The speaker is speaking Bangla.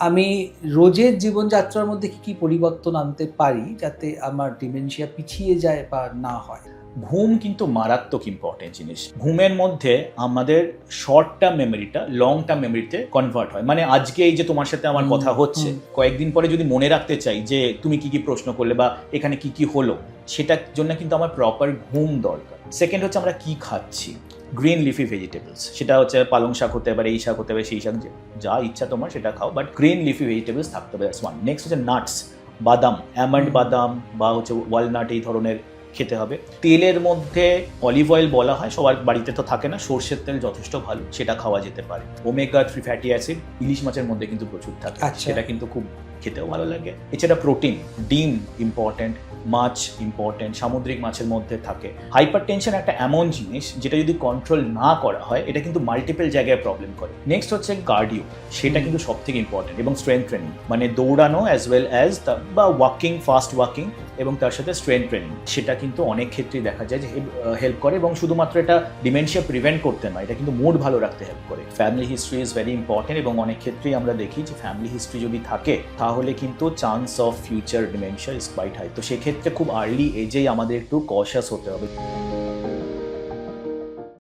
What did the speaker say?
আমি রোজের জীবনযাত্রার মধ্যে কি কি পরিবর্তন আনতে পারি যাতে আমার ডিমেনশিয়া পিছিয়ে যায় বা না হয়? ঘুম কিন্তু মারাত্মক ইম্পর্টেন্ট জিনিস। ঘুমের মধ্যে আমাদের শর্ট টার্ম মেমোরিটা লং টার্ম মেমোরিতে কনভার্ট হয়। মানে আজকে এই যে তোমার সাথে আমার কথা হচ্ছে কয়েকদিন পরে যদি মনে রাখতে চাই যে তুমি কি কি প্রশ্ন করলে বা এখানে কি কি হলো সেটার জন্য কিন্তু আমার প্রপার ঘুম দরকার। সেকেন্ড হচ্ছে আমরা কি খাচ্ছি। Green leafy vegetables. সেটা হচ্ছে পালং শাক হতে পারে, এই শাক হতে পারে, সেই শাক যে- ইচ্ছা তোমার সেটা খাও বাট গ্রিন লিফি ভেজিটেবলস থাকতে হবে ওয়ান নেক্সট হচ্ছে নাটস বাদাম অ্যামন্ড বাদাম বা হচ্ছে ওয়ালনাট এই ধরনের খেতে হবে। তেলের মধ্যে অলিভ অয়েল বলা হয় সবার বাড়িতে তো থাকে না সর্ষের তেল যথেষ্ট ভালো সেটা খাওয়া যেতে পারে। ওমেগা থ্রি ফ্যাটি অ্যাসিড ইলিশ মাছের মধ্যে কিন্তু প্রচুর থাকে আচ্ছা। সেটা কিন্তু খুব খেতেও ভালো লাগে। এছাড়া প্রোটিন ডিম ইম্পর্ট্যান্ট মাছ ইম্পর্ট্যান্ট সামুদ্রিক মাছের মধ্যে থাকে। হাইপার টেনশন একটা এমন জিনিস যেটা যদি কন্ট্রোল না করা হয় এটা কিন্তু মাল্টিপল জায়গায় প্রবলেম করে। নেক্সট হচ্ছে কার্ডিও সেটা কিন্তু সব থেকে ইম্পর্টেন্ট এবং স্ট্রেংথ ট্রেনিং মানে দৌড়ানো অ্যাজ ওয়েল অ্যাজ বা ওয়াকিং ফাস্ট ওয়াকিং এবং তার সাথে স্ট্রেংথ ট্রেনিং সেটা কিন্তু অনেক ক্ষেত্রেই দেখা যায় যে হেল্প করে এবং শুধুমাত্র এটা ডিমেনশিয়া প্রিভেন্ট করতে নয়, এটা কিন্তু মুড ভালো রাখতে হেল্প করে। Family history is very important এবং অনেক ক্ষেত্রেই আমরা দেখি যে ফ্যামিলি হিস্ট্রি যদি থাকে, তাহলে কিন্তু chance of future dementia is quite high তো সেক্ষেত্রে খুব আর্লি এজেই আমাদের একটু কশাস হতে হবে।